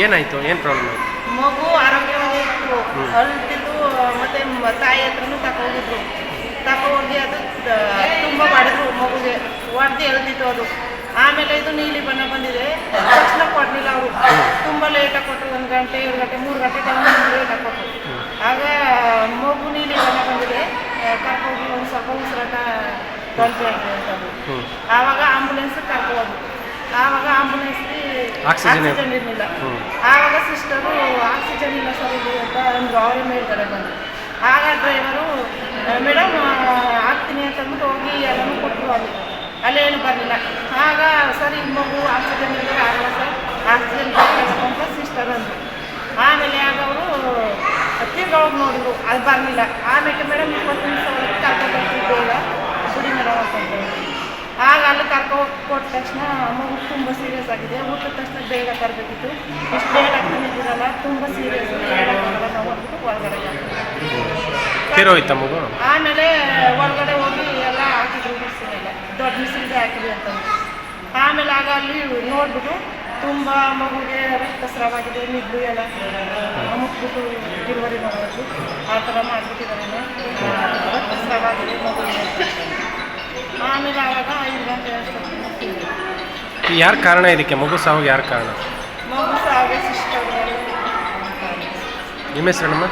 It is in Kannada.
ಏನಾಯಿತು? ಏನು ಪ್ರಾಬ್ಲಮ್ ಆಯಿತು ಮಗು ಆರೋಗ್ಯವಾಗಿ ಇತ್ತು ಹ್ಮ್. ಅಳ್ತಿದ್ದು ಮತ್ತೆ ತಾಯಿ ಹತ್ರನೂ ತಗೋಗಿದ್ರು ತಗೋಗಿ ಅದು ತುಂಬ ಹೊಡೆದ್ರು ಮಗುಗೆ. ಹೊಡೆದು ಎಳ್ದಿತ್ತು ಅದು. ಆಮೇಲೆ ಇದು ನೀಲಿ ಬಣ್ಣ ಬಂದಿದೆ. ತಕ್ಷಣ ಕೊಡಲಿಲ್ಲ ಅವರು. ತುಂಬ ಲೇಟಾಗಿ ಕೊಟ್ಟರು ಒಂದು ಗಂಟೆ ಎರಡು ಗಂಟೆ ಮೂರು ಗಂಟೆ ಟೈಮ್ ಲೇಟಾಗಿ ಕೊಟ್ಟರು ಆಗ ಮಗು ನೀಲಿ ಬಣ್ಣ ಬಂದಿದೆ. ಕರ್ಕೋಗಿ ಒಂದು ಸ್ವಲ್ಪ ಉಸಿರಾಟ ಗಂಟೆ ಆಗಿದೆ ಅಂತಂದು ಆವಾಗ ಆಂಬುಲೆನ್ಸ್ ಕರ್ಕೋದು ಆವಾಗ ಆಂಬುಲೆನ್ಸ್ಗೆ ಆಕ್ಸಿಜನ್. ಇರಲಿಲ್ಲ. ಆವಾಗ ಸಿಸ್ಟರು ಆಕ್ಸಿಜನ್ ಇಲ್ಲ ಸರ್ ಇದು ಅಂತ ಅಂದರು ಅವರೇ ಮೇಲ್ಗಡೆ ಬಂದು. ಆಗ ಡ್ರೈವರು ಮೇಡಮ್ ಹಾಕ್ತೀನಿ ಅಂತಂದ್ಬಿಟ್ಟು ಹೋಗಿ ಎಲ್ಲನೂ ಕೊಟ್ಟರು ಅಲ್ಲಿ. ಅಲ್ಲೇನು ಬರಲಿಲ್ಲ. ಆಗ ಸರ್ ಈ ಮಗು ಆಕ್ಸಿಜನ್ ಇಲ್ಲ ಆಗಲ್ಲ ಸರ್. ಆಕ್ಸಿಜನ್ ಅಂತ ಸಿಸ್ಟರ್ ಅಂದರು. ಆಮೇಲೆ ಆಗ ಅವರು, ತಿರ್ಗಿ ಹೋಗಿ ನೋಡಿದ್ರು, ಅದು ಬರಲಿಲ್ಲ. ಆಮೇಲೆ ಆಗ ಅಲ್ಲಿ ಕರ್ಕೊ ಕೊಟ್ಟ ತಕ್ಷಣ ಮಗು ತುಂಬ ಸೀರಿಯಸ್ ಆಗಿದೆ. ಊಟದ ತಕ್ಷಣ ಬೇಗ ತರಬೇಕಿತ್ತು. ಇಷ್ಟು ಬೇಗ ಇದ್ದಿರಲ್ಲ ತುಂಬ ಸೀರಿಯಸ್ ನಾವು ಅಂದ್ಬಿಟ್ಟು ಒಳಗಡೆ. ತೀರೋಯ್ತಾ ಮಗು? ಆಮೇಲೆ ಒಳಗಡೆ ಹೋಗಿ ಎಲ್ಲ ಹಾಕಿದ್ರು ಮಿಕ್ಸಿನೆಲ್ಲ ದೊಡ್ಡ ಮಿಕ್ಸಿಗೆ ಹಾಕಿದ್ವಿ ಅಂತಂದು ಆಮೇಲೆ ಆಗ ಅಲ್ಲಿ ನೋಡ್ಬಿಟ್ಟು ತುಂಬ ಮಗುಗೆ ರಕ್ತಸ್ರಾವ ಆಗಿದೆ ನಿದ್ದು ಎಲ್ಲ ಮುಟ್ಬಿಟ್ಟು ಡೆಲಿವರಿ ಮಾಡಬೇಕು ಆ ಥರ ಮಾಡಿಬಿಟ್ಟಿದ್ದಾರೆ. ರಕ್ತಸ್ರಾವ ಆಗಿದೆ ಮಗುಗೆ. ಆಮೇಲೆ ಆವಾಗ ಯಾರು ಕಾರಣ ಇದಕ್ಕೆ? ಮಗು ಸಾವು ಯಾರು ಕಾರಣ? ನಿಮ್ಮ ಹೆಸರಮ್ಮ